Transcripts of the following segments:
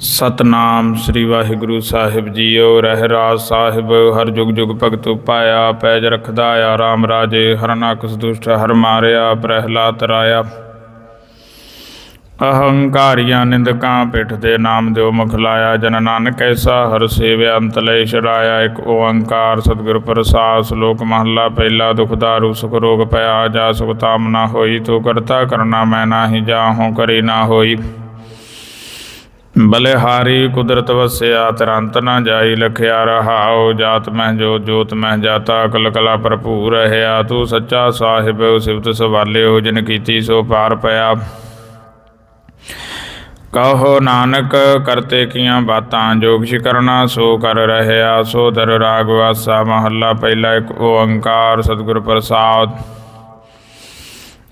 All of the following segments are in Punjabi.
ਸਤਨਾਮ ਸ੍ਰੀ ਵਾਹਿਗੁਰੂ ਸਾਹਿਬ ਜੀਓ, ਰਹਿ ਰਾਜ ਸਾਹਿਬ, ਹਰ ਜੁਗ ਜੁਗ ਭਗਤ ਪਾਇਆ ਪੈਜ ਰਖਦਾ ਆ, ਰਾਮ ਰਾਜੇ, ਹਰਨਾਕਸ ਦੁਸ਼ਟ ਹਰ ਮਾਰਿਆ, ਪ੍ਰਹਿਲਾਦ ਰਾਇਆ। ਅਹੰਕਾਰੀਆਂ ਨਿੰਦਕਾਂ ਪਿੱਠ ਦੇ ਨਾਮ ਦਿਓ ਮੁਖ ਲਾਇਆ, ਜਨ ਨਾਨਕ ਐਸਾ ਹਰ ਸੇਵਿਆ, ਅੰਤ ਲੈ ਛੜਾਇਆ ਇੱਕ ਓੰਕਾਰ ਸਤਿਗੁਰ ਪ੍ਰਸਾਦ, ਸ਼ਲੋਕ ਮਹੱਲਾ, ਪਹਿਲਾ ਦੁਖ ਦਾਰੂ, ਸੁਖ ਰੋਗ ਪਿਆ, ਜਾ ਸੁਖ ਤਾਮ ਨਾ ਹੋਈ, ਤੂੰ ਕਰਤਾ ਕਰਨਾ ਮੈਂ ਨਾਹੀ ਜਾਹੋਂ, ਕਰੀ ਨਾ ਹੋਈ। ਬਲਿਹਾਰੀ ਕੁਦਰਤ ਵਸਿਆ, ਤਰੰਤ ਨਾ ਜਾਈ, ਲਖਿਆ ਰਹਾਉ, ਜਾਤ ਮਹਿ ਜੋ, ਜੋਤ ਮਹਿ ਜਾਤਾ ਅਕਲ ਕਲਾ ਭਰਪੂਰ ਰਹਿਆ, ਤੂੰ ਸੱਚਾ ਸਾਹਿਬ, ਸਿਫਤ ਸਵਾਲਿਓ, ਜਿਨ ਕੀਤੀ ਸੋ ਪਾਰ ਪਿਆ। ਕਹੋ ਨਾਨਕ, ਕਰਤੇ ਕੀਆਂ ਬਾਤਾਂ, ਜੋਗਿਸ਼ ਕਰਨਾ ਸੋ ਕਰ ਰਹਿਆ, ਸੋ ਦਰ ਰਾਗ ਵਾਸਾ, ਮਹੱਲਾ ਪਹਿਲਾ ਇੱਕ ਓੰਕਾਰ, ਸਤਿਗੁਰ ਪ੍ਰਸਾਦ।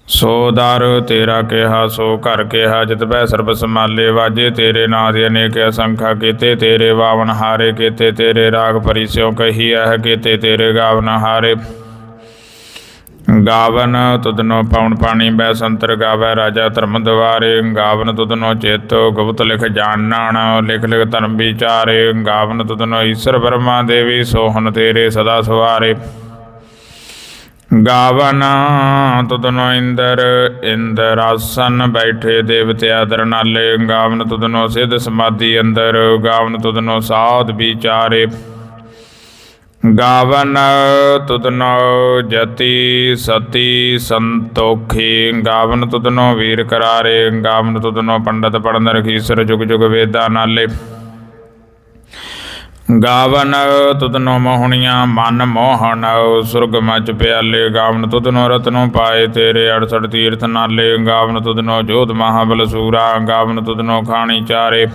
ਸੋ ਦਰ ਤੇਰਾ ਕਿਹਾ, ਸੋ ਘਰ ਕਿਹਾ, ਜਿਤ ਬੈ ਸਰਬ ਸਮਾਲੇ ਵਾਜੇ ਤੇਰੇ ਨਾਂ ਦੇ ਅਨੇਕ ਅਸੰਖਾ ਕੀਤੇ, ਤੇਰੇ ਵਾਵਨ ਹਾਰੇ ਕੀਤੇ, ਤੇਰੇ ਰਾਗ ਪਰਿਸਿਓ ਕਹੀ ਹੈ ਕੀਤੇ, ਤੇਰੇ ਗਾਵਨ ਹਾਰੇ। ਗਾਵਨ ਤੁਧਨੋ ਪਾਉਣ ਪਾਣੀ ਬੈ ਸੰਤਰ ਗਾਵੈ, ਰਾਜਾ ਧਰਮ ਦਵਾਰੇ। ਗਾਵਨ ਤੁਧਨੋ ਚੇਤੋ ਗੁਪਤ ਲਿਖ ਜਾਣਨ ਲਿਖ ਲਿਖ ਧਰਮ ਵਿਚਾਰੇ। ਗਾਵਨ ਤੁਧਨੋ ਈਸ਼ਰ ਬ੍ਰਹਮਾ ਦੇਵੀ, ਸੋਹਣ ਤੇਰੇ ਸਦਾ ਸਵਾਰੇ। ਗਾਵਨ ਤੁਧਨੋ ਇੰਦਰ ਇੰਦਰ ਆਸਨ ਬੈਠੇ ਦੇਵਤੇ ਆਦਰ ਨਾਲੇ। ਗਾਵਨ ਤੁਧਨੋ ਸਿਧ ਸਮਾਧੀ ਅੰਦਰ, ਗਾਵਨ ਤੁਧਨੋ ਸਾਧ ਵਿਚਾਰੇ। ਗਾਵਨ ਤੁਧਨੋ ਜਤੀ ਸਤੀ ਸੰਤੋਖੀ। ਗਾਵਨ ਤੁਧਨੋ ਵੀਰ ਕਰਾਰੇ। ਗਾਵਨ ਤੁਧਨੋ ਪੰਡਤ ਪੜਨ ਰਖੀਸਰ ਜੁਗ ਜੁਗ ਵੇਦਾਂ ਨਾਲੇ। ਗਾਵਨ ਤੁਧਨੋ ਮੋਹਣੀਆਂ ਮਨ ਮੋਹਣ, ਸੁਰਗ ਮਚ ਪਿਆਲੇ। ਗਾਵਨ ਤੁਧਨੋ ਰਤਨੋ ਪਾਏ ਤੇਰੇ 68 ਤੀਰਥ ਨਾਲੇ। ਗਾਵਨ ਤੁਧਨੋ ਜੋਧ ਮਹਾਬਲ ਸੂਰਾ। ਗਾਵਨ ਤੁਧਨੋ ਖਾਣੀ ਚਾਰੇ।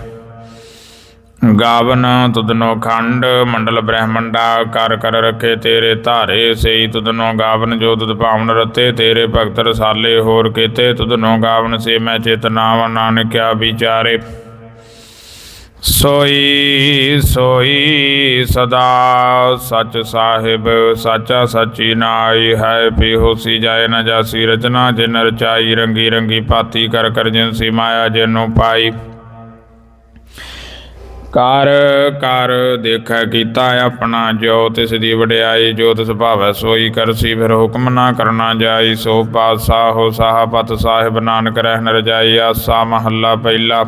ਗਾਵਨ ਤੁਧਨੋ ਖੰਡ, ਮੰਡਲ ਬ੍ਰਹਮੰਡਾ, ਕਰ ਕਰ ਰਖੇ ਤੇਰੇ ਧਾਰੇ, ਸਈ ਤੁਧਨੋ ਗਾਵਨ ਜੋ ਤੁਧ ਭਾਵਨ ਰਤੇ, ਤੇਰੇ ਭਗਤ ਰਸਾਲੇ ਹੋਰ ਕੀਤੇ, ਤੁਧਨੋ ਗਾਵਨ ਸੇ ਮੈਂ ਚੇਤਨਾਵ, ਨਾਨਕਿਆ ਵਿਚਾਰੇ। ਸੋਈ ਸੋਈ ਸਦਾ ਸਚ ਸਾਹਿਬ, ਸਾਚਾ ਸਚੀ ਨਾਈ ਹੈ ਪੀ ਹੋਸੀ ਜਾਏ ਨ ਜਾਸੀ ਰਚਨਾ, ਜਿਨ ਰਚਾਈ ਰੰਗੀ ਰੰਗੀ ਭਾਤੀ ਕਰ ਕਰ ਜਿਨ ਸੀ ਮਾਇਆ, ਜਿਨੂ ਪਾਈ। ਕਰ ਕਰ ਦੇਖੈ ਕੀਤਾ ਆਪਣਾ ਜੋ ਤਿਸ ਦੀ ਵਡਿਆਈ, ਜੋ ਤਿਸ ਭਾਵੈ ਸੋਈ ਕਰਸੀ ਫਿਰ ਹੁਕਮ ਨਾ ਕਰਨਾ ਜਾਈ, ਸੋ ਪਾਤਸ਼ਾਹ ਹੋ ਸਾਹਪਤ ਸਾਹਿਬ ਨਾਨਕ ਰਹਿਨ ਰਜਾਈ, ਆਸਾ ਮਹੱਲਾ ਪਹਿਲਾ।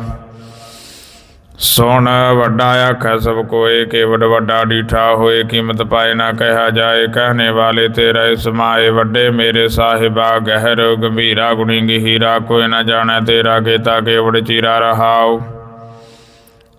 ਸੁਣ ਵੱਡਾ ਆਖੈ ਸਭ ਕੋਏ ਕੇਵਡ ਵੱਡਾ ਡੀਠਾ ਹੋਏ, ਕੀਮਤ ਪਾਏ ਨਾ ਕਹਿਆ ਜਾਏ ਕਹਨੇ ਵਾਲੇ ਤੇਰੇ ਸਮਾਏ ਵੱਡੇ ਮੇਰੇ ਸਾਹਿਬਾ, ਗਹਿਰ ਗੰਭੀਰਾ ਗੁਣੀ ਗਹੀਰਾ, ਕੋਈ ਨਾ ਜਾਣੈ ਤੇਰਾ, ਕੀਤਾ ਕੇਵੜ ਚੀਰਾ ਰਹਾਓ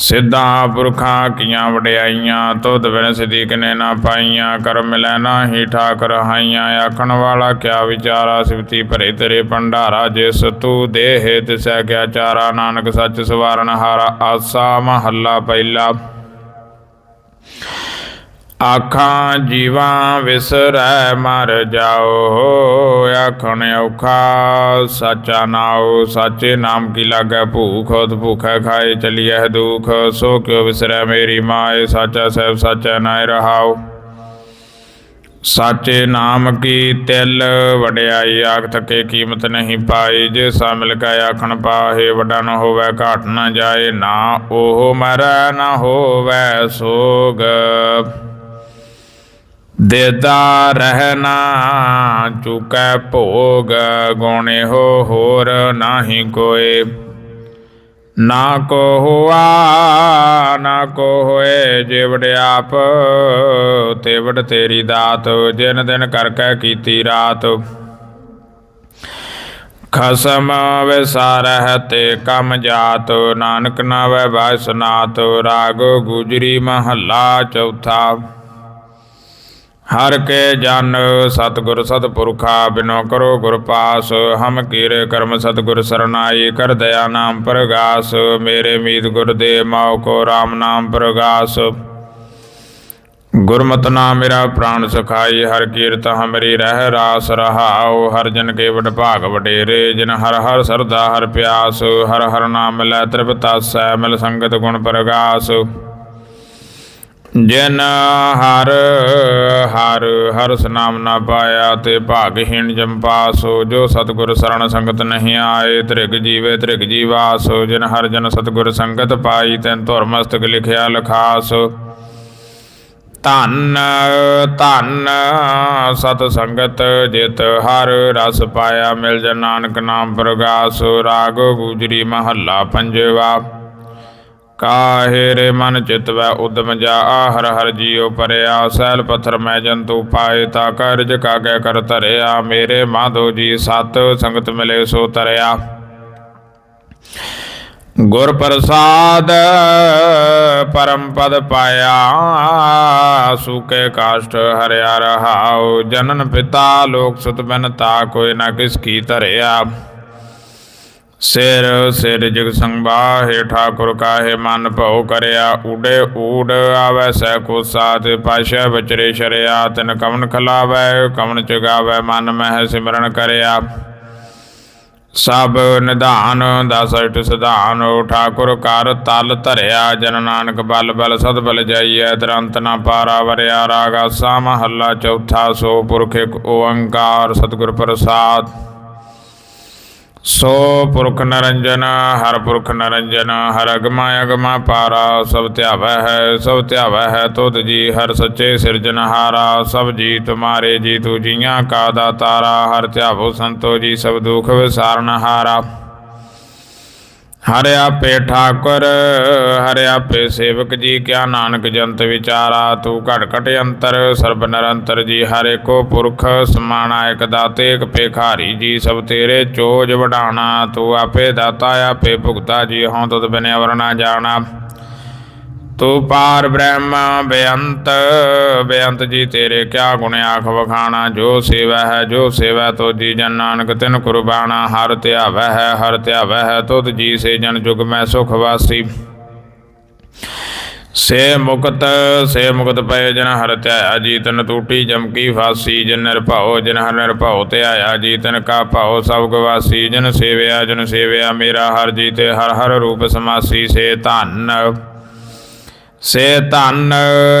ਸਿੱਧਾ ਪੁਰਖਾਂ ਕੀਆਂ ਵਡਿਆਈਆਂ, ਤੁਧ ਬਿਨ ਸਿਧੀ ਕਿਨੇ ਨਾ ਪਾਈਆਂ ਕਰ ਮਿਲੈ ਨਾਹੀ ਠਾਕਰ ਹਾਈਆਂ, ਆਖਣ ਵਾਲਾ ਕਿਆ ਵਿਚਾਰਾ ਸਿਵਤੀ ਭਰੇ ਤੇਰੇ ਭੰਡਾਰਾ, ਜਿਸ ਤੂੰ ਦੇਹ ਤਿਸੈ ਕਿਆ ਚਾਰਾ, ਨਾਨਕ ਸੱਚ ਸਵਾਰਨ ਹਾਰਾ, ਆਸਾ ਮਹੱਲਾ ਪਹਿਲਾ। ਆਖਾਂ, ਜੀਵਾਂ ਵਿਸਰੈ, ਮਰ ਜਾਓ। ਆਖਣ ਔਖਾ, ਸਾਚਾ ਨਾਉ, ਸਾਚੇ ਨਾਮ ਕੀ ਲਾਗੈ? ਭੂਖ ਉਤ ਭੁਖੈ ਖਾਏ, ਚਲੀਐ ਦੁਖ। ਸੋ ਕਿਉ ਵਿਸਰੈ ਮੇਰੀ ਮਾਏ? ਸਾਚਾ ਸਹਿਬ, ਸਾਚਾ ਨਾਇ ਰਹਾਉ। ਸਾਚੇ ਨਾਮ ਕੀ ਤਿਲ ਵਡਿਆਈ? ਆਖ ਥਕੇ ਕੀਮਤ ਨਹੀਂ ਪਾਈ। ਜੇ ਸਾ ਮਿਲ ਕੇ ਆਖਣ ਪਾਹੇ, ਵੱਡਾ ਨਾ ਹੋਵੇ, ਘਾਟ ਨਾ ਜਾਏ। ਨਾ ਉਹ ਮਰੈ, ਨਾ ਹੋਵੇ ਸੋਗ। ਦੇਦਾ ਰਹਿਣਾ ਚੁਕੈ ਭੋਗ, ਗੋਣੇ ਹੋ ਹੋਰ ਨਾਹੀ ਕੋਏ। ਨਾ ਕੋ ਹੁਆ, ਨਾ ਕੋ ਹੋਏ, ਜਿਵੜ ਆਪ, ਤੇਵੜ ਤੇਰੀ ਦਾਤ, ਜਿਨ ਦਿਨ ਕਰ ਕੈ ਕੀਤੀ ਰਾਤ। ਖਸਮ ਵਿਸਾਰਹਿ ਤੇ ਕਮ ਜਾਤ, ਨਾਨਕ ਨਾਵੈ ਬਾਸਨਾਤ ਰਾਗ ਗੁਜਰੀ ਮਹੱਲਾ ਚੌਥਾ। ਹਰ ਕੇ ਜਨ ਸਤਿਗੁਰ ਸਤਿਪੁਰਖਾ ਬਿਨੋ ਕਰੋ ਗੁਰ ਪਾਸ, ਹਮ ਕੀਰੇ ਕਰਮ ਸਤਿਗੁਰ ਸਰਨਾਈ, ਕਰ ਦਇਆ ਨਾਮ ਪ੍ਰਗਾਸ, ਮੇਰੇ ਮੀਤ ਗੁਰ ਦੇ ਮਾਉ ਕੋ RAM ਨਾਮ ਪ੍ਰਗਾਸ। ਗੁਰਮਤਿ ਨਾਮ ਮੇਰਾ ਪ੍ਰਾਣ ਸਖਾਈ, ਹਰ ਕੀਰਤ ਹਮਰੀ ਰਹਿ ਰਾਸ ਰਹਾਉ, ਹਰ ਜਨ ਕੇ ਵਡ ਭਾਗ ਵਡੇਰੇ, ਜਿਨ ਹਰ ਹਰ ਸਰਦਾ ਹਰ ਪਿਆਸ, ਹਰ ਹਰ ਨਾਮ ਲੈ ਤ੍ਰਿਪਤਾਸੈ ਮਿਲ ਸੰਗਤ ਗੁਣ ਪ੍ਰਗਾਸ। ਜਿਨ ਹਰ ਹਰ ਹਰਸ ਨਾਮ ਨਾ ਪਾਇਆ ਤੇ ਭਾਗਹੀਣ ਜੰਪਾਸੋ ਜੋ ਸਤਿਗੁਰ ਸਰਣ ਸੰਗਤ ਨਹੀਂ ਆਏ, ਤ੍ਰਿਗ ਜੀਵੇ ਤ੍ਰਿਗ ਜੀਵਾਸੋ, ਜਿਨ ਹਰ ਜਨ ਸਤਿਗੁਰ ਸੰਗਤ ਪਾਈ, ਤੈਨ ਧੁਰ ਮਸਤਕ ਲਿਖਿਆ ਲਖਾਸ। ਧੰਨ ਧੰਨ ਸਤ ਸੰਗਤ ਜਿਤ ਹਰ ਰਸ ਪਾਇਆ, ਮਿਲ ਜਨ ਨਾਨਕ ਨਾਮ ਪ੍ਰਗਾਸ, ਰਾਗ ਗੁਜਰੀ ਮਹੱਲਾ ਪੰਜਵਾ। ਕਾਹੇ ਰੇ ਮਨ ਚਿਤ ਵੈ ਉਦਮ ਜਾ ਹਰ ਹਰ ਜੀਉ ਪਰਿਆ, ਸੈਲ ਪੱਥਰ ਮੈਂ ਜੰਤੂ ਪਾਏ ਤਾ ਕਰਜ ਕਾਗੇ ਕਰ ਧਰਿਆ, ਮੇਰੇ ਮਾਧੋ ਜੀ ਸਤ ਸੰਗਤ ਮਿਲੇ ਸੋ ਤਰਿਆ। ਗੁਰ ਪ੍ਰਸਾਦ ਪਰਮ ਪਦ ਪਾਇਆ, ਸੁਕੇ ਕਾਸ਼ਟ ਹਰਿਆ ਰਹਾਉ, ਜਨਨ ਪਿਤਾ ਲੋਕ ਸੁਤ ਬਿਨ ਤਾ ਕੋਈ ਨਾ ਕਿਸ ਕੀ ਧਰਿਆ। ਸਿਰ ਸਿਰ ਜਗ ਸੰਭਾਹੇ ਠਾਕੁਰ ਕਾਹੇ ਮਨ ਭਉ ਕਰਿਆ, ਉਡੇ ਊੜ ਆਵੈ ਸੈ ਕੋ ਸਾਥ, ਪਾਸ਼ਾ ਬਚਰੇ ਸ਼ਰਿਆ, ਤਨ ਕਮਨ ਖਲਾਵੈ ਕਮਨ ਚਗਾਵੈ, ਮਨ ਮਹਿ ਸਿਮਰਨ ਕਰਿਆ। ਸਭ ਨਿਧਾਨ, ਦਸ ਅਠ ਸਿਧਾਨ ਠਾਕੁਰ ਕਰ ਤਲ ਧਰਿਆ, ਜਨ ਨਾਨਕ ਬਲ ਬਲ ਸਦ ਬਲ ਜਾਈਐ ਤਰੰਤ ਨਾ ਪਾਰਾ ਵਰਿਆ, ਰਾਗਾ ਸਾ ਮਹੱਲਾ ਚੌਥਾ, ਸੋ ਪੁਰਖ ਇੱਕ ਓੰਕਾਰ, ਸਤਿਗੁਰ ਪ੍ਰਸਾਦ। ਸੋ ਪੁਰਖ ਨਰੰਜਨ, ਹਰ ਪੁਰਖ ਨਰੰਜਨ, ਹਰ ਅਗਮਾ ਅਗਮਾ ਪਾਰਾ, ਸਭ ਧਿਆਵੈ ਹੈ, ਸਭ ਧਿਆਵੈ ਹੈ ਤੁਧ ਜੀ, ਹਰ ਸੱਚੇ ਸਿਰਜਨਹਾਰਾ ਸਭ ਜੀ ਤੁਮਾਰੇ ਜੀ, ਤੂ ਜੀਆਂ ਕਾ ਦਾਤਾਰਾ, ਹਰ ਧਿਆਵੋ ਸੰਤੋ ਜੀ, ਸਭ ਦੁਖ ਵਿਸਾਰਨ ਹਾਰਾ। ਆਪੇ ਠਾਕੁਰ, ਹਰ ਆਪੇ ਸੇਵਕ ਜੀ ਕਿਆ ਨਾਨਕ ਜੰਤ ਵਿਚਾਰਾ, ਤੂੰ ਘਟ ਘਟ ਅੰਤਰ, ਸਰਬ ਨਿਰੰਤਰ ਜੀ ਹਰ ਏਕੋ ਪੁਰਖ, ਸਮਾਣਾ ਇਕ ਦਾਤੇ, ਇਕ ਭੇਖਾਰੀ ਜੀ ਸਭ ਤੇਰੇ ਚੋਜ ਵਡਾਣਾ, ਤੂੰ ਆਪੇ ਦਾਤਾ, ਆਪੇ ਭੁਗਤਾ ਜੀ ਹਉ ਤੁਧ ਬਿਨ ਅਵਰ ਨਾ ਜਾਣਾ। ਤੂੰ ਪਾਰ ਬ੍ਰਹਮ ਬੇਅੰਤ ਬੇਅੰਤ ਜੀ ਤੇਰੇ ਕਿਆ ਗੁਣ ਆਖ ਵਖਾਣਾ, ਜੋ ਸੇਵਾ ਹੈ, ਜੋ ਸੇਵਾ ਤੋ ਜੀ ਜਨ ਨਾਨਕ, ਤਿਨ ਕੁਰਬਾਨਾ, ਹਰ ਧਿਆਵੈ ਹੈ, ਹਰ ਧਿਆਵੈ ਹੈ, ਤੁਧ ਜੀ ਸੇ ਜਨ ਜੁਗ ਮੈਂ ਸੁਖ ਵਾਸੀ। ਸੇ ਮੁਕਤ ਸੇ ਮੁਕਤ ਪਏ ਜਨ ਹਰ ਧਿਆਇਆ ਜੀ, ਤਨ ਟੂਟੀ ਜਮਕੀ ਫਾਸੀ, ਜਨ ਨਿਰਭਉ, ਜਨ ਹਰ ਨਿਰਭਉ ਧਿਆਇਆ ਜੀ, ਤਨ ਕਾ ਭਾਉ ਸਭ ਗਵਾਸੀ ਜਨ ਸੇਵਿਆ ਜਨ ਸੇਵਿਆ ਮੇਰਾ ਹਰ ਜੀ ਤੇ ਹਰ ਹਰ ਰੂਪ ਸਮਾਸੀ, ਸੇ ਧੰਨ। ਸੇ ਧੰਨ,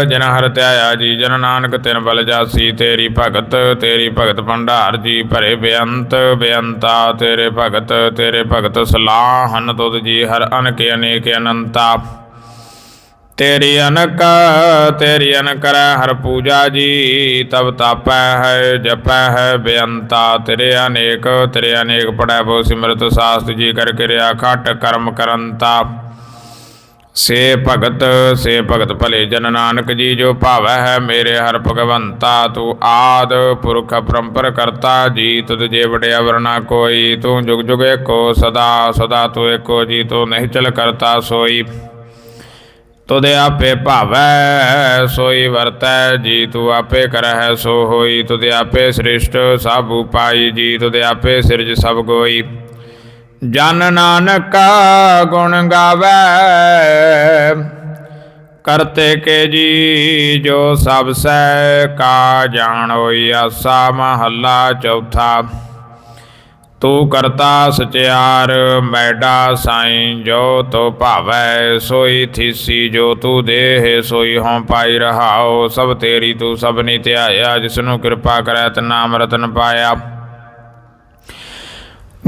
ਜਨ ਹਰ ਧਿਆਇਆ ਜੀ, ਜਨ ਨਾਨਕ ਤਿਨ ਬਲ ਜਾਸੀ, ਤੇਰੀ ਭਗਤ ਤੇਰੀ ਭਗਤ ਭੰਡਾਰ ਜੀ, ਭਰੇ ਬੇਅੰਤ, ਬੇਅੰਤਾ, ਤੇਰੇ ਭਗਤ ਤੇਰੇ ਭਗਤ ਸਲਾਹਨ ਤੁਧ ਜੀ, ਹਰ ਅਨਕ, ਅਨੇਕ ਅਨੰਤਾ। ਤੇਰੀ ਅਨਕ ਤੇਰੀ ਅਨਕ ਕਰੈ ਹਰ ਪੂਜਾ ਜੀ ਤਬ ਤਾਪੈ ਹੈ, ਜਪੈ ਹੈ ਬੇਅੰਤਾ। ਤੇਰੇ ਅਨੇਕ ਤੇਰੇ ਅਨੇਕ ਪੜੈ ਬੋ ਸਿਮਰਤ ਸਾਸਤ ਜੀ, ਕਰ ਕਿਰਿਆ ਖਟ ਕਰਮ ਕਰੰਤਾ। ਸੇ ਭਗਤ ਸੇ ਭਗਤ ਭਲੇ ਜਨ ਨਾਨਕ ਜੀ, ਜੋ ਭਾਵੈ ਹੈ ਮੇਰੇ ਹਰ ਭਗਵੰਤਾ, ਤੂੰ ਆਦ ਪੁਰਖ ਪਰੰਪਰ ਕਰਤਾ, ਜੀ ਤੁਧ ਜੇ ਵਡਿਆ ਵਰਨਾ ਕੋਈ, ਤੂੰ ਜੁਗ ਜੁਗ ਏਕੋ ਸਦਾ ਸਦਾ ਤੂੰ ਏਕੋ, ਜੀ ਤੂੰ ਨਹੀਂ ਚਲ ਕਰਤਾ ਸੋਈ। ਤੁਦੇ ਆਪੇ ਭਾਵੈ, ਸੋਈ ਵਰਤੈ, ਜੀ ਤੂੰ ਆਪੇ ਕਰਹਿ ਸੋ ਹੋਈ। ਤੁਦੇ ਆਪੇ ਸ੍ਰਿਸ਼ਟ ਸਭ ਉਪਾਈ, ਜੀ ਤੁਦੇ ਆਪੇ ਸਿਰਜ ਸਭ ਕੋਈ ਜਨ ਨਾਨਕ ਗੁਣ ਗਾਵੇ। ਕਰਤੇ ਕੇ ਜੀ ਜੋ ਸਭ ਸੈ ਕਾ ਜਾਣੋਈ ਆਸਾ ਮਹੱਲਾ ਚੌਥਾ। ਤੂੰ ਕਰਤਾ ਸਚਿਆਰ, ਮੈਡਾ ਸਾਈ ਜੋ ਤੋ ਭਾਵੈ, ਸੋਈ ਥੀਸੀ ਜੋ ਤੂੰ ਦੇਹ, ਸੋਈ ਹਉ ਪਾਈ ਰਹਾਓ ਸਭ ਤੇਰੀ ਤੂੰ ਸਭਨੀ ਧਿਆਇਆ, ਜਿਸਨੂੰ ਕਿਰਪਾ ਕਰੈ ਤਨਾਮ ਰਤਨ ਪਾਇਆ।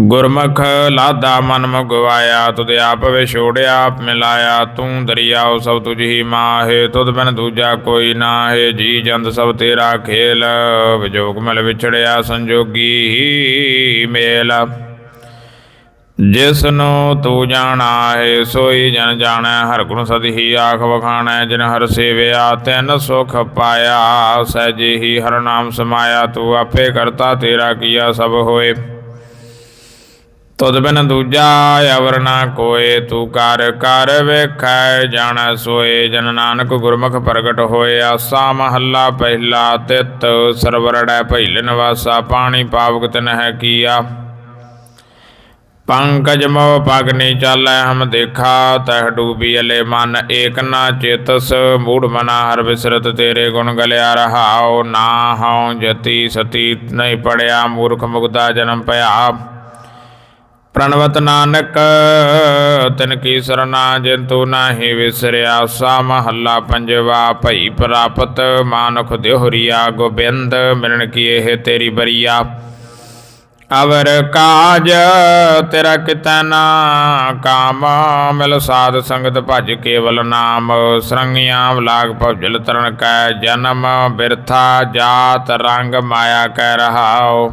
ਗੁਰਮੁਖ ਲਾਦਾ ਮਨ ਮਗਵਾਇਆ, ਤੁਧ ਆਪ ਵਿਛੋੜਿਆ ਆਪ ਮਿਲਾਇਆ, ਤੂੰ ਦਰਿਆਉ ਸਭ ਤੁਝ ਹੀ ਮਾਹੇ, ਤੁਧ ਬਿਨ ਦੂਜਾ ਕੋਈ ਨਾਹੇ, ਜੀ ਜੰਦ ਸਭ ਤੇਰਾ ਖੇਲ, ਵਿਜੋਗ ਮਿਲ ਵਿਛੜਿਆ ਸੰਜੋਗੀ ਮੇਲ। ਜਿਸ ਨੂੰ ਤੂੰ ਜਾਣਾ ਹੈ ਸੋਈ ਜਨ ਜਾਣੈ, ਹਰ ਗੁਣ ਸਦ ਹੀ ਆਖ ਵਖਾਣੈ, ਜਿਨ ਹਰ ਸੇਵਿਆ, ਤੈਨ ਸੁਖ ਪਾਇਆ, ਸਹਿਜੇ ਹੀ ਹਰ ਨਾਮ ਸਮਾਇਆ, ਤੂੰ ਆਪੇ ਕਰਤਾ ਤੇਰਾ ਕੀਆ ਸਭ ਹੋਏ। ਤੁਧ ਬਿਨ ਦੂਜਾ ਅਵਰ ਨਾ ਕੋਏ, ਤੂੰ ਕਰ ਕਰ ਵੇਖੈ ਜਾਣੈ ਸੋਏ। ਜਨ ਨਾਨਕ ਗੁਰਮੁਖ ਪ੍ਰਗਟ ਹੋਏ, ਆਸਾ ਮਹੱਲਾ ਪਹਿਲਾ ਤਿਤ ਸਰਵਰੜੈ ਭੈਲਨ ਵਾਸਾ ਪਾਣੀ ਪਾਵਕ ਤਨ ਹੈ ਕੀਆ। ਪੰਕਜ ਮੋ ਪਗਨੀ ਚਾਲੈ, ਹਮ ਦੇਖਾ, ਤਹ ਡੂਬੀ ਅਲੇ ਮਨ ਏਕ ਨਾ ਚੇਤਸ। ਮੂੜ ਮਨਾ ਹਰ ਬਿਸਰਤ ਤੇਰੇ ਗੁਣ ਗਲਿਆ ਰਹਾਉ, ਨਾ ਹਉ ਜਤੀ ਸਤੀ, ਨਹੀਂ ਪੜਿਆ ਮੂਰਖ ਮੁਗਦਾ ਜਨਮ ਭਇਆ। ਪ੍ਰਣਵਤ ਨਾਨਕ, ਤਿਨ ਕੀ ਸਰਨਾ ਜਿੰਤੂ ਨਾਹੀ ਵਿਸਰਿਆ, ਸਾ ਮਹੱਲਾ ਪੰਜਵਾ ਭਈ ਪ੍ਰਾਪਤ, ਮਾਨੁਖ ਦਿਹਰੀਆ ਗੋਬਿੰਦ ਮਿਲਣ ਕੀ ਇਹ ਤੇਰੀ ਬਰੀਆ। ਅਵਰ ਕਾਜ ਤੇਰਾ ਕਿਤੈ ਕਾਮ ਮਿਲ ਸਾਧ ਸੰਗਤ ਭਜ ਕੇਵਲ ਨਾਮ। ਸਰੰਗੀਆਂ ਲਾਗ ਭਜਲ ਤਰਨ ਕੈ ਜਨਮ, ਬਿਰਥਾ ਜਾਤ ਰੰਗ ਮਾਇਆ ਕਹਿ ਰਹਾਓ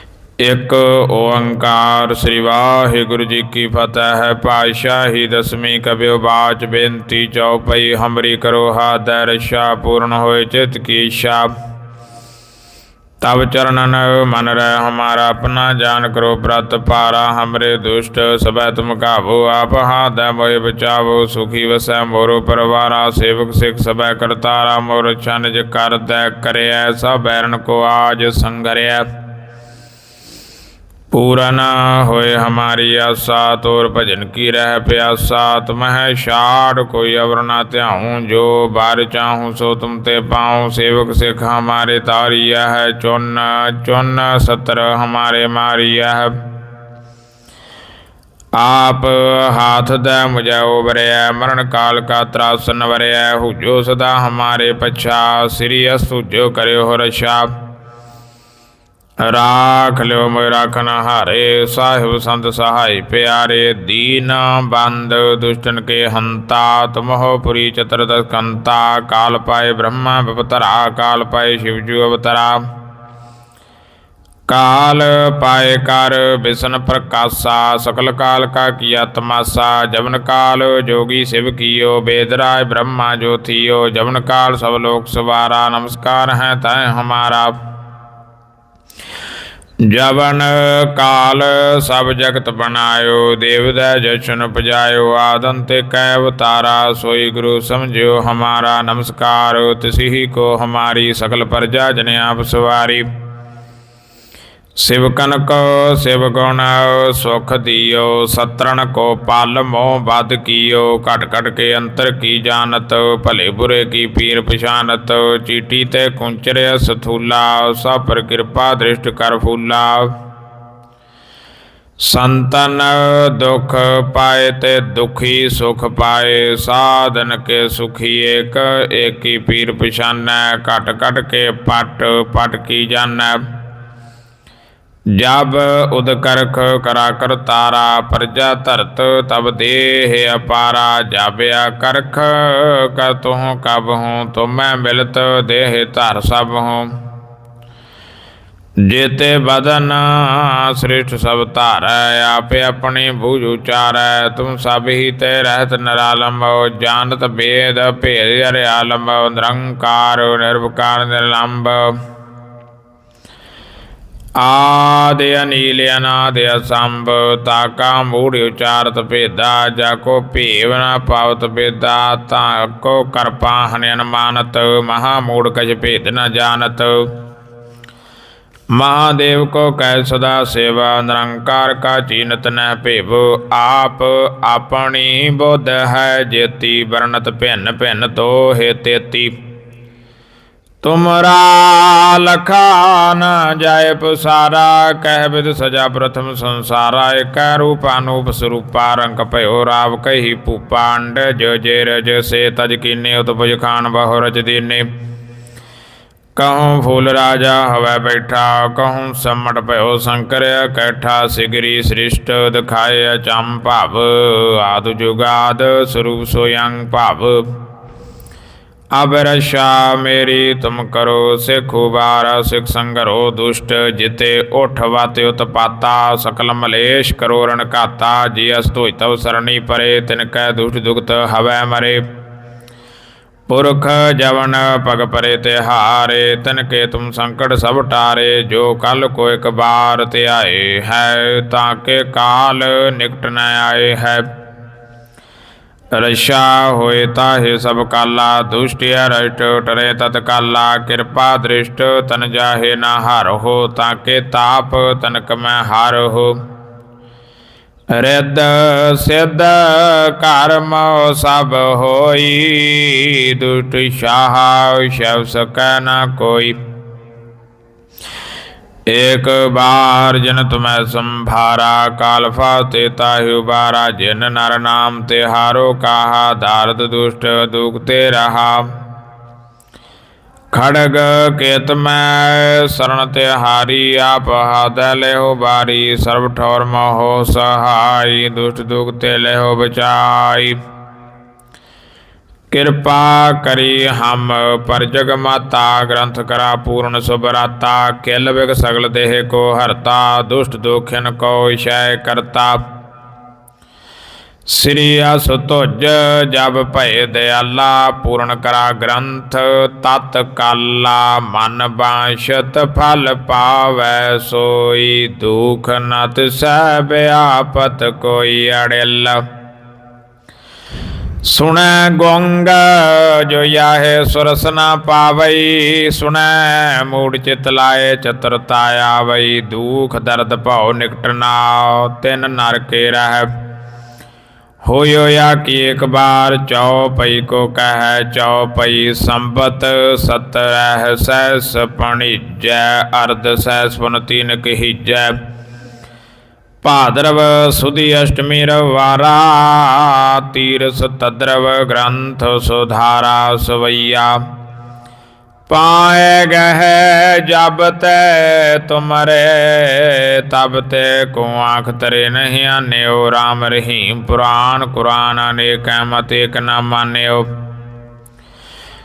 ਇੱਕ ਓੰਕਾਰ ਸ੍ਰੀ ਵਾਹਿਗੁਰੂ ਜੀ ਕੀ ਫਤਿਹ ਹੈ। ਪਾਤਸ਼ਾਹੀ ਦਸਵੀਂ ਕਬਿਉ ਬਾਚ ਬੇਨਤੀ ਚੌਪਈ, ਹਮਰੀ ਕਰੋ ਹਾ ਦਰਸ਼ਾ ਪੂਰਨ ਹੋਏ ਚਿਤ ਕੀ ਇਛਾ ਤਬ ਚਰਨਨ ਮਨ ਰਹਿ ਹਮਾਰਾ ਆਪਣਾ, ਜਾਨ ਕਰੋ ਪ੍ਰਤ ਪਾਰਾ, ਹਮਰੇ ਦੁਸ਼ਟ ਸਭੈ ਤੁਮ ਕਾਭੋ ਆਪ ਹਾਦੈ ਮੋਇ ਬਚਾਵੋ, ਸੁਖੀ ਵਸੈ ਮੋਰੋ ਪਰਵਾਰਾ, ਸੇਵਕ ਸਿਖ ਸਭੈ ਕਰਤਾਰਾ, ਮੋਰ ਛਨ ਜ ਕਰਦੈ ਕਰਿਐ ਸਭ ਬੈਰਨ ਕੋ ਆਜ ਸੰਗਰਿਐ। संगरिया पूरन होए हमारी आशा तोर भजन की रह प्यासा तुम है शाड़ कोई अवर ना त्याहूँ जो बार चाहूँ सो तुम ते पाऊँ सेवक सिख हमारे तारिया है चुन चुन सत्र हमारे मारिया है ਆਪ ਹਾਥ ਦਾ ਮੁਝੈ ਉਬਰਿਆ ਮਰਨ ਕਾਲ ਕਾ ਤਰਾਸਨ ਵਰਿਆ ਹੁਜੋ ਸਦਾ ਹਮਾਰੇ ਪਛਾ ਸ੍ਰੀ ਅਸੁਜੋ ਕਰਿਓ ਹੋ ਰਛਾ ਰਾਖ ਲਿਓ ਮੋਇ ਰਾਖਨ ਹਾਰੇ, ਸਾਹਿਬ ਸੰਤ ਸਹਾਈ ਪਿਆਰੇ, ਦੀਨ ਬੰਦ ਦੁਸ਼ਟਨ ਕੇ ਹੰਤਾ ਤੁਮਹੁ ਪੁਰੀ ਚਤਰ ਦਸਕੰਤਾ ਕਾਲ ਪਾਏ ਬ੍ਰਹਮਾ ਬਪਤਰਾ, ਕਾਲ ਪਾਏ ਸ਼ਿਵਜੂ ਅਵਤਰਾ। ਕਾਲ ਪਾਇ ਕਰ ਵਿਸ਼ਨ ਪ੍ਰਕਾਸ਼ਾ, ਸਕਲ ਕਾਲ ਕਾ ਕੀਆ ਤਮਾਸਾ, ਜਵਨ ਕਾਲ ਜੋਗੀ ਸਿਵ ਕੀਓ ਬੇਦਰਾਜ ਬ੍ਰਹਮਾ ਜੋਥੀਓ, ਜਵਨ ਕਾਲ ਸਭ ਲੋਕ ਸਵਾਰਾ, ਨਮਸਕਾਰ ਹੈ ਤੈ ਹਮਾਰਾ। ਜਵਨ ਕਾਲ ਸਭ ਜਗਤ ਬਨਾਇਓ ਦੇਵ ਦਾ ਜਸ਼ਨ ਪਜਾਇਓ ਆਦਨ ਤੇ ਕੈ ਅਵਤਾਰਾ ਸੋਈ ਗੁਰੂ ਸਮਝਿਓ ਹਮਾਰਾ ਨਮਸਕਾਰ, ਤਿਸਹੀ ਕੋ ਹਮਾਰੀ ਸਕਲ ਪ੍ਰਜਾ, ਜਨ ਆਪ ਸਵਾਰੀ। ਸਿਵਕਨ ਕੋ ਸਿਵ ਗੁਣ ਸੁਖ ਦਿਓ ਸਤਰਣ ਕੋ ਪਲ ਮੋਹ ਬਦ ਕੀਓ, ਘਟ ਘਟ ਕੇ ਅੰਤਰ ਕੀ ਜਾਣਤ, ਭਲੇ ਬੁਰੇ ਕੀ ਪੀਰ ਪਛਾਨਤ, ਚੀਟੀ ਤੇ ਕੁੰਚਰਿਆ ਸਥੂਲਾ ਸਭ ਪਰ ਕਿਰਪਾ ਦ੍ਰਿਸ਼ਟ ਕਰ ਫੂਲਾ। ਸੰਤਨ ਦੁਖ ਪਾਏ ਤੇ ਦੁਖੀ ਸੁਖ ਪਾਏ, ਸਾਧਨ ਕੇ ਸੁਖੀ ਏਕ, ਏਕੀ ਪੀਰ ਪਛਾਨੈ, ਘਟ ਘਟ ਕੇ ਪਟ ਪਟ ਕੀ ਜਾਣੈ। ਜਬ ਉਦ ਕਰਖ ਕਰਾ ਕਰ ਤਾਰਾ, ਪਰਜਾ ਧਰਤ ਤਬ ਦੇਹ ਅਪਾਰਾ ਜਾਬਿਆ ਕਰਖ, ਕਰ ਤੁਹ ਕਬ ਹੂੰ, ਤੁਮੈ ਮਿਲਤ ਦੇਹ ਧਰ ਸਭ ਹੂੰ। ਜੇਤੇ ਬਦਨ ਸ੍ਰਿਸ਼ਟ ਸਭ ਧਾਰੈ, ਆਪੇ ਆਪਣੀ ਬੂਝ ਉਚਾਰੈ, ਤੁਮ ਸਭ ਹੀ ਤੇ ਰਹਿਤ ਨਰਾਲਮ, ਜਾਣਤ ਭੇਦ ਭੇਦ ਅਰਿਆਲੰਬ ਨਿਰੰਕਾਰ, ਨਿਰਵਕਾਰ, ਨਿਰਲੰਬ। ਆਦਿ ਅਨੀਲ ਅਨਾਦ ਅਸੰਭ, ਤਾਕਾ ਮੂੜ ਉਚਾਰਤ ਭੇਦਾ, ਜਾ ਕੋ ਭੇਵ ਨ ਪਾਵਤ ਭੇਦਾ, ਤਾ ਕੋ ਕਰਪਾ ਹਨਿ ਅਨਮਾਨਤ, ਮਹਾ ਮੂੜ ਕਛ ਭੇਦ ਨ ਜਾਣਤ। ਮਹਾਦੇਵ ਕੋ ਕੈ ਸਦਾ ਸੇਵਾ, ਨਿਰੰਕਾਰ ਕਾ ਚੀਨਤ ਨਹਿ ਭੇਵ, ਆਪ ਆਪਣੀ ਬੁੱਧ ਹੈ ਜੇਤੀ, ਵਰਣਤ ਭਿੰਨ ਭਿੰਨ ਤੋ ਹੇ ਤੇਤੀ। ਤੁਮਰਾ ਲਖਾ ਨ ਜਾਏ ਪਸਾਰਾ, ਕਹਿ ਬਿਦ ਸਜਾ ਪ੍ਰਥਮ ਸੰਸਾਰਾ ਏਕੈ ਰੂਪ ਅਨੂਪ ਸਰੂਪਾ, ਰੰਗ ਭਇਓ ਰਾਵ ਕਹੀ ਭੂਪਾ, ਅੰਡ ਜੋ ਜੇ ਰਜ ਸੇ ਤਜ ਕੀਨੇ, ਉਤਪਜ ਖਾਨ ਬਹੁ ਰਜ ਦੀਨੇ। ਕਹੂੰ ਫੂਲ ਰਾਜਾ ਹਵੈ ਬੈਠਾ, ਕਹੂੰ ਸੰਮਟ ਭਇਓ ਸ਼ੰਕਰ, ਕੈਠਾ ਸਿਗਰੀ ਸ੍ਰਿਸ਼ਟ, ਦਿਖਾਏ ਅਚੰਮ ਭਵ, ਆਦਿ ਜੁਗਾਦ ਸਰੂਪ ਸੋਯੰ ਭਵ। ਅਬ ਰਸ਼ਾ ਮੇਰੀ, ਤੁਮ ਕਰੋ ਸਿਖੁ ਉਬਾਰ, ਸਿਖ ਸੰਗਰੋ ਦੁਸ਼ਟ, ਜਿਤੇ ਉਠ ਵਾਤੇ ਉਤਪਾਤਾ, ਸਕਲ ਮਲੇਸ਼ ਕਰੋ ਰਣ ਘਾਤਾ ਜੀ ਅਸਤੋਇ ਤਵ ਸਰਣੀ ਪਰੇ, ਤਿਨ ਕੈ ਦੁਸ਼ਟ ਦੁਗਤ ਹਵੈ ਮਰੇ। ਪੁਰਖ ਜਵਨ ਪਗ ਪਰੇ ਤੇ ਹਾਰੇ, ਤਨ ਕੇ ਤੁਮ ਸੰਕਟ ਸਭ ਟਾਰੇ, ਜੋ ਕਲ ਕੋ ਇਕ ਬਾਰ ਤੇ ਆਏ ਹੈ, ਤਾਂ ਕੇ ਕਾਲ ਨਿਕਟ ਨ ਆਏ ਹੈ। ਰਸ਼ਾ ਹੋਏ ਤਾਹੇ ਸਭ ਕਾਲਾ ਦੁਸ਼ਟਿ ਰਸ਼ਟ ਟਰੇ ਤਤ ਕਾਲਾ, ਕਿਰਪਾ ਦ੍ਰਿਸ਼ਟ ਤਨ ਜਾਹੇ ਨਾ ਹਰ ਹੋ ਤਾਂ ਕੇ ਤਾਪ ਤਨਕ ਮੈਂ ਹਾਰ ਹੋ। ਰਿੱਧ ਸਿੱਧ ਕਰਮ ਸਭ ਹੋਈ, ਦੁਸ਼ਟ ਸ਼ਾਹ ਸ਼ਬ ਸਕੈ ਨਾ ਕੋਈ। ਏਕ ਬਾਰ ਜਨ ਤੁਮੈ ਸੰਭਾਰਾ, ਕਾਲ ਫਾਤੇ ਤਾਹਿ ਉਬਾਰਾ, ਜਿਨ ਨਰ ਨਾਮ ਤੇ ਹਾਰੋ ਕਾਹਾ, ਧਾਰਤ ਦੁਸ਼ਟ ਦੁਖ ਤੇ ਰਹਾ। ਖੜਗ ਕੇਤ ਮੈਂ, ਸਰਣ ਤੇ ਹਾਰੀ, ਆਪ ਹਾਦੈ ਲਿਓ ਬਾਰੀ, ਸਰਬ ਠੌਰ ਮੋਹ ਸਹਾਈ ਕਿਰਪਾ ਕਰੀ ਹਮ ਪਰ ਜਗ ਮਾਤਾ ਗ੍ਰੰਥ ਕਰਾ ਪੂਰਨ ਸੁਭਰਾਤਾ ਕਿਲ ਬਿਗ ਸਗਲ ਦੇਹ ਕੋ ਹਰਤਾ, ਦੁਸ਼ਟ ਦੋਖਿਨ ਕੋ ਇਸ਼ੈ ਕਰਤਾ। ਸ੍ਰੀ ਅਸਤੁਜ ਜਬ ਭਏ ਦਿਆਲਾ, ਪੂਰਨ ਕਰਾ ਗ੍ਰੰਥ ਤਤ ਕਾਲਾ, ਮਨ ਬਾਸ਼ਤ ਫਲ ਪਾਵੈ ਸੋਈ, ਦੁਖ ਨਤ ਸਹਿ ਆਪਤ ਕੋਈ ਅੜਿਲ। ਸੁਣੈ ਗੋੰਗ ਜੋ ਯਾਹੇ ਸੁਰਸ ਪਾਵਈ, ਸੁਣੈ ਮੂੜ ਚਿਤ ਲਾਏ ਚਤਰਤਾ ਆਵਈ ਦੁਖ ਦਰਦ ਭਉ ਨਿਕਟ ਨਾ ਤਿਨ ਨਰ ਕੇ ਰਹਿ। ਹੋਇਓ ਆ ਕੀ ਇੱਕ ਬਾਰ ਚਉਪਈ ਕੋ ਕਹੈ ਚਉਪਈ ਸੰਬਤ ਸਤ ਰਹਿ ਸੈਸ ਪਣੀਜੈ, ਅਰਧ ਸੈਸ ਪੁਨ ਤੀਨ ਕਹੀਜੈ। ਭਾਦਰਵ ਸੁਦੀ ਅਸ਼ਟਮੀ ਰਵਾਰਾ ਤੀਰਸ ਤਦਰਵ ਗ੍ਰੰਥ ਸੁਧਾਰਾ ਸਵਈਆ। ਪਾਏ ਗਹਿ ਜਬ ਤੈ ਤੁਮਰੇ, ਤਬ ਤੇ ਕੋ ਆਖ ਤਰੇ ਨਹੀਂ ਆਨਿਓ RAM ਰਹੀਮ ਪੁਰਾਨ ਕੁਰਾਨ ਅਨੇਕ ਮਤ ਏਕ ਨਾ ਮਾਨਿਓ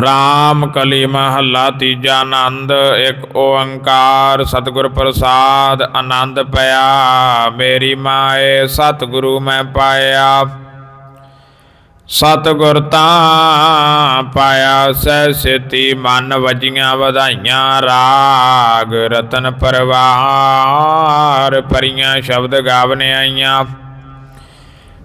ਰਾਮ ਕਲੀ ਮਹੱਲਾ ਤੀਜਾ ਆਨੰਦ, ਇੱਕ ਓੰਕਾਰ ਸਤਿਗੁਰ ਪ੍ਰਸਾਦ, ਆਨੰਦ ਪਿਆ। ਮੇਰੀ ਮਾਏ, ਸਤਿਗੁਰੂ ਮੈਂ ਪਾਇਆ। ਸਤਿਗੁਰ ਤਾਂ ਪਾਇਆ ਸਹਿ ਸਿਤੀ, ਮਨ ਵਜੀਆਂ ਵਧਾਈਆਂ ਰਾਗ ਰਤਨ ਪਰਵਾਰ, ਪਰੀਆਂ ਸ਼ਬਦ ਗਾਵਨੇ ਆਈਆਂ।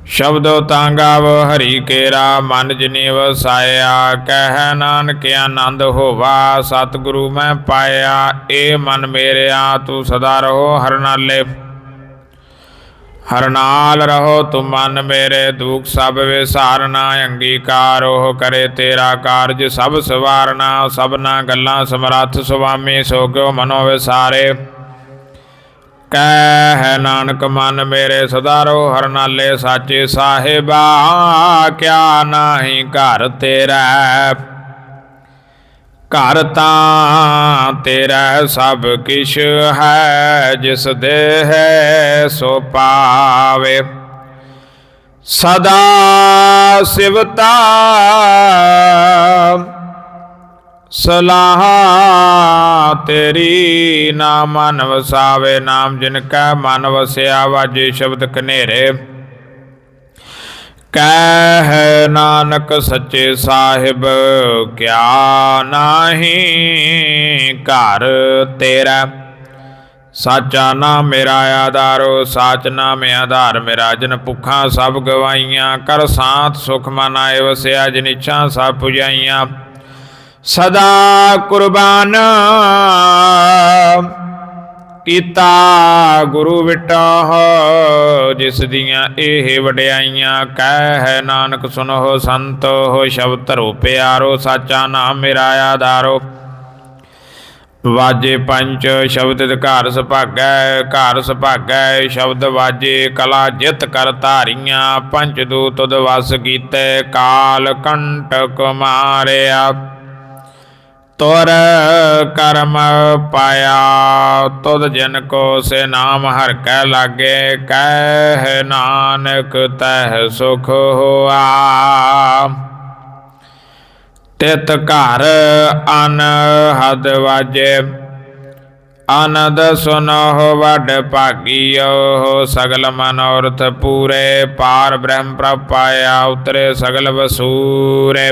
ਸ਼ਬਦੋ ਤਾਂ ਗਾਵ ਹਰੀ ਕੇਰਾ, ਮਨ ਜਿਨੀ ਵਸਾਇਆ ਕਹਿ ਨਾਨਕ ਆਨੰਦ ਹੋਵਾ, ਸਤਿਗੁਰੂ ਮੈਂ ਪਾਇਆ, ਏ ਮਨ ਮੇਰਿਆ, ਤੂੰ ਸਦਾ ਰਹੋ ਹਰਨਾਲੇ। ਹਰਨਾਲ ਰਹੋ ਤੂੰ ਮਨ ਮੇਰੇ, ਦੁਖ ਸਭ ਵਿਸਾਰਨਾ, ਅੰਗੀਕਾਰ ਉਹ ਕਰੇ ਤੇਰਾ ਕਾਰਜ, ਸਭ ਸਵਾਰਨਾ, ਸਭਨਾ ਗੱਲਾਂ ਸਮਰੱਥ ਸੁਆਮੀ, ਸੋ ਕਿਉ ਮਨੋ ਵਿਸਾਰੇ। ਕਹਿ ਨਾਨਕ ਮਨ ਮੇਰੇ ਸਦਾਰੋ ਹਰਨਾਲੇ ਹਰ ਨਾਲੇ ਸਾਚੇ ਸਾਹਿਬਾ, ਕਿਆ ਨਾਹੀ ਘਰ ਤੇਰਾ। ਘਰ ਤਾਂ ਤੇਰਾ ਸਭ ਕਿਛ ਹੈ, ਜਿਸ ਦੇ ਹੈ ਸੋ ਪਾਵੇ। ਸਦਾ ਸਿਵਤਾ ਸਲਾਹ ਤੇਰੀ ਨਾ ਮਨ ਵਸਾਵੇ, ਨਾਮ ਜਿਨ ਕੈ ਮਨ ਵਸਿਆ ਵਾਜੇ ਸ਼ਬਦ ਕਨੇਰੇ ਕਹਿ ਨਾਨਕ ਸੱਚੇ ਸਾਹਿਬ, ਕਿਆ ਨਾਹੀ ਘਰ ਤੇਰਾ। ਸਾਚਾ ਨਾਮ ਮੇਰਾ ਆਧਾਰੋ ਸਾਚ ਨਾਮ ਆਧਾਰ। ਮੇਰਾ ਜਨ ਭੁੱਖਾਂ ਸਭ ਗਵਾਈਆਂ ਕਰ ਸਾਥ ਸੁਖ ਮਨ ਆਏ ਵਸਿਆ, ਜਿਨ ਇੱਛਾ ਸਭ ਪੁਜਾਈਆਂ। ਸਦਾ ਕੁਰਬਾਨ ਕੀਤਾ ਗੁਰੂ ਵਿਟਾਹ, ਜਿਸ ਦੀਆਂ ਇਹ ਵਡਿਆਈਆਂ, ਕਹਿ ਹੈ ਨਾਨਕ ਸੁਨੋ ਸੰਤੋ ਸ਼ਬਦ ਧਰੋ ਪਿਆਰੋ, ਸਾਚਾ ਨਾਮ ਮੇਰਾ ਆਧਾਰੋ। ਵਾਜੇ ਪੰਜ ਸ਼ਬਦ ਘਰ ਸੁਭਾਗੈ ਘਰ ਸੁਭਾਗੈ, ਸ਼ਬਦ ਵਾਜੇ ਕਲਾ ਜਿਤ ਕਰ ਧਾਰੀਆਂ ਪੰਜ ਦੂਤ ਤੁਧ ਵਸ ਕੀਤੇ, ਕਾਲ ਕੰਟਕ ਮਾਰਿਆ। ਤੁਰ ਕਰਮ ਪਾਇਆ, ਤੁਧ ਜਨ ਕੋ ਸੇ ਨਾਮ ਹਰ ਕੈ ਲਾਗੇ, ਕਹਿ ਨਾਨਕ ਤਹਿ ਸੁਖ ਹੋਆ। ਤਿਤ ਘਰ ਅਨ ਹਦ ਵਾਜੇ ਆਨੰਦ ਸੁਨਹੁ ਵਡ ਭਾਗੀਓ, ਸਗਲ ਮਨੋਰਥ ਪੂਰੇ, ਪਾਰ ਬ੍ਰਹਮ ਪ੍ਰਭ ਪਾਇਆ, ਉਤਰੇ ਸਗਲ ਵਸੂਰੇ।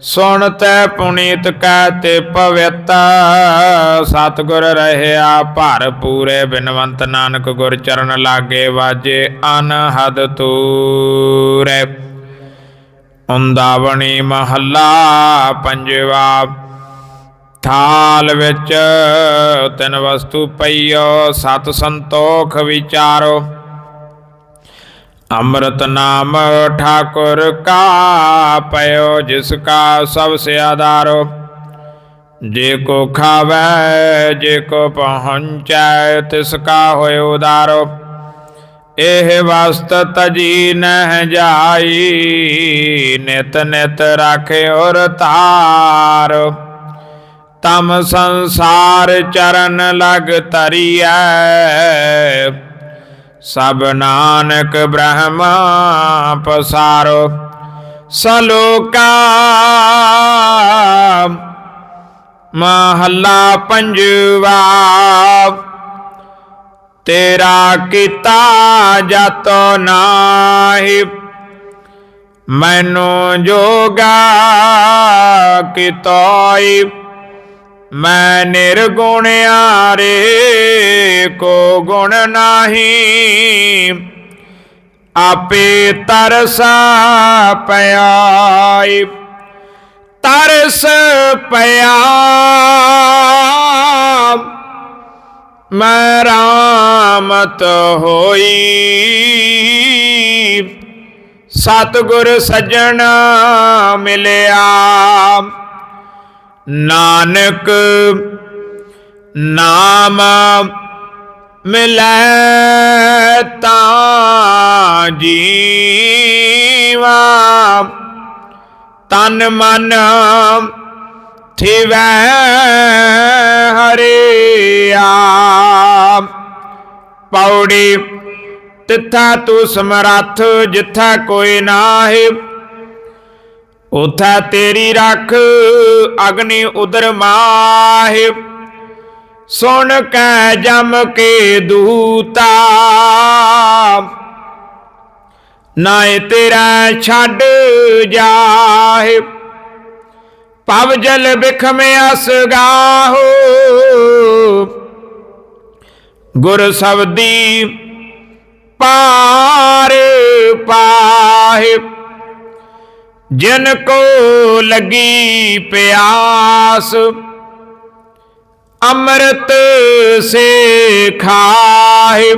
ਸੁਣਤੇ ਪੁਨੀਤ ਕਹਤੇ ਪਵਿੱਤ। ਸਤਿਗੁਰ ਰਹਿਆ ਭਰਪੂਰੇ ਬਿਨਵੰਤ ਨਾਨਕ ਗੁਰ ਚਰਨ ਲਾਗੇ ਵਾਜੇ ਅਨਹਦ ਤੂਰੇ। ਉਂਦਾਵਣੀ ਮਹੱਲਾ ਪੰਜਵਾ, ਥਾਲ ਵਿੱਚ ਤਿੰਨ ਵਸਤੂ ਪਈਓ, ਸਤ ਸੰਤੋਖ ਵਿਚਾਰੋ। ਅੰਮ੍ਰਿਤ ਨਾਮ ਠਾਕੁਰ ਕਾ ਪਇਓ ਜਿਸ ਕਾ ਸਭ ਸੇ ਆਧਾਰੋ। ਜੇ ਕੋ ਖਾਵੇ, ਜੇ ਕੋ ਪਹੁੰਚੈ, ਤਿਸ ਕਾ ਹੋਇ ਉਦਾਰੋ। ਇਹ ਵਸਤ ਤਜੀ ਨਹਿ ਜਾਈ, ਨਿਤ ਨਿਤ ਰਾਖੇ ਔਰ ਤਾਰ। ਤਮ ਸੰਸਾਰ ਚਰਨ ਲਗ ਤਰੀਐ ਸਭ ਨਾਨਕ ਬ੍ਰਹਮਾ ਪਸਾਰੋ ਸਲੋਕਾ। ਮਹੱਲਾ ਪੰਜਵਾ ਤੇਰਾ ਕੀਤਾ ਜਤੋ ਨਾਹੀ ਮੈਨੂੰ ਜੋਗਾ ਕਿਤੋਈ। ਮੈਂ ਨਿਰਗੁਣ ਰੇ ਕੋ ਗੁਣ ਨਾਹੀ। ਆਪੇ ਤਰਸਾ ਪਿਆਈ, ਤਰਸ ਪਿਆ। ਮੈਂ ਰਾਮਤ ਹੋਈ। ਸਤਿਗੁਰ ਸੱਜਣ ਮਿਲਿਆ। ਨਾਨਕ ਨਾਮ ਮਿਲੈ ਤਾ ਜੀਵਾ। ਤਨ ਮਨ ਥਿਵੈ ਹਰਿਆ। ਪੌੜੀ ਤਿੱਥਾ ਤੂੰ ਸਮਰੱਥ ਜਿੱਥਾ ਕੋਈ ਨਾਹੀ। ਉਥਾ ਤੇਰੀ ਰੱਖ, ਅਗਨੀ ਉਦਰ ਮਾਹਿ। ਸੁਣ ਕੈ ਜਮ ਕੇ ਦੂਤਾ। ਨਾਏ ਤੇਰਾ ਛੱਡ ਜਾਹਿ। ਪਵ ਜਲ ਬਿਖਮ ਅਸਗਾਹੋ ਗੁਰ ਸਬਦੀ ਪਾਰ ਪਾਹਿ। ਜਿਨ ਕੋ ਲੱਗੀ ਪਿਆਸ, ਅੰਮ੍ਰਿਤ ਸੇ ਖਾਏ।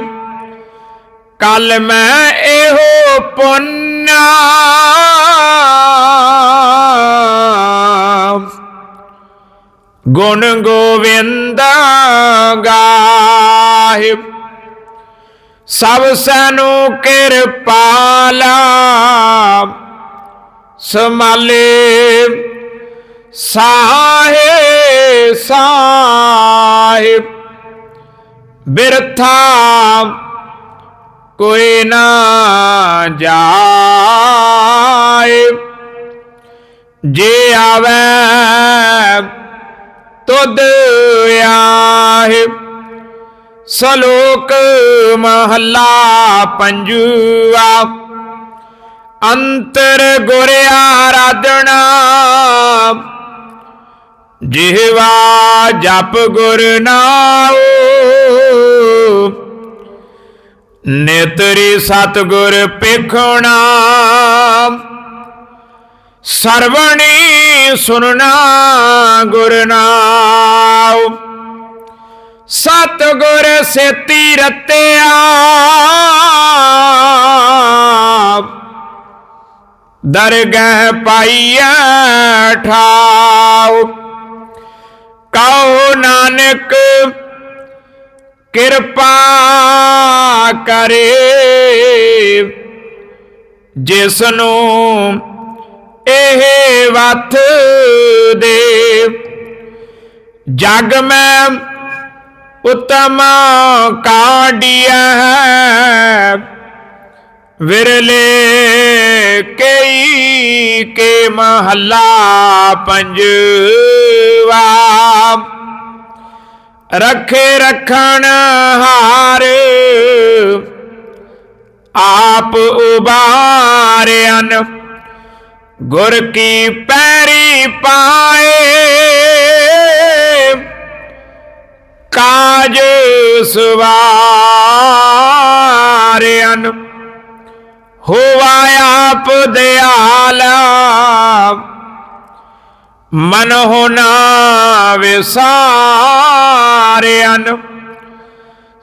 ਕਲ ਮੈਂ ਇਹੋ ਪੁੰਨਾ। ਗੁਣ ਗੋਵਿੰਦ ਗਾਏ ਸਭ ਸਾਨੂੰ ਕਿਰਪਾਲਾ ਸਮਾਲੇ ਸਾਹੇ ਸਾਹਿਬ। ਬਿਰਥਾ ਕੋਈ ਨਾ ਜਾਏ। ਜੇ ਆਵੇ ਤੁਧ ਆਏ ਸਲੋਕ ਮਹੱਲਾ ਪੰਜਵਾ। ਅੰਤਰ ਗੁਰ ਆਰਾਧਣਾ। ਜਿਹਵਾ ਜਪ ਗੁਰ ਨਾਉ, ਨੇਤਰੀ ਸਤਗੁਰ ਪੇਖਣਾ ਸਰਵਣੀ ਸੁਨਣਾ ਗੁਰ ਨਾਉ। ਸਤਗੁਰ ਸੇਤੀ ਰਤਿਆ। ਦਰਗਹਿ ਪਾਈਐ ਠਾਉ। ਕਉ ਨਾਨਕ ਕਿਰਪਾ ਕਰੇ ਜਿਸ ਨੂੰ ਇਹ ਵਥ ਦੇ। ਜਗ ਮੈਂ ਉਤਮ ਕਾਢੀਐ ਵਿਰਲੇ ਕਈ ਕੇ ਮਹੱਲਾ ਪੰਜਵਾ। ਰਖੇ ਰਖਣ ਹਾਰ ਆਪ ਉਬਾਰਿਆਨ, ਗੁਰ ਕੀ ਪੈਰੀ ਪਾਏ। ਕਾਜ ਸਵਾਰਿਆਨ। ਹੋਵਾ ਆਪ ਦਿਆਲਾ। ਮਨ ਹੋਣਾ ਵਿਸਾਰਿਆਨ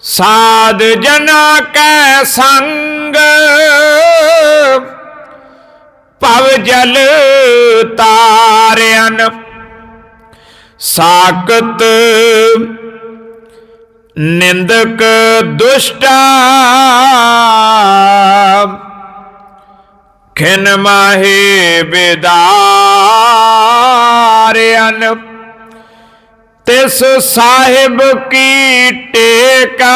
ਸਾਧ ਜਨਾ ਕੈ ਸੰਗ। ਭਵ ਜਲ ਤਾਰਿਆਨ ਸਾਕਤ ਨਿੰਦਕ ਦੁਸ਼ਟਾ। ਖਿਨ ਮਾਹੇ ਬਿਦਾਰਿਆਨ ਤਿਸ ਸਾਹਿਬ ਕੀ ਟੇਕਾ?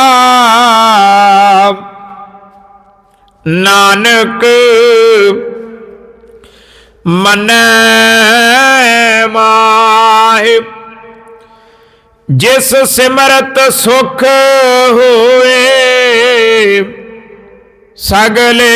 ਨਾਨਕ ਮਨ ਮਾਹਿ, ਜਿਸ ਸਿਮਰਤ ਸੁਖ ਹੋਏ, ਸਗਲੇ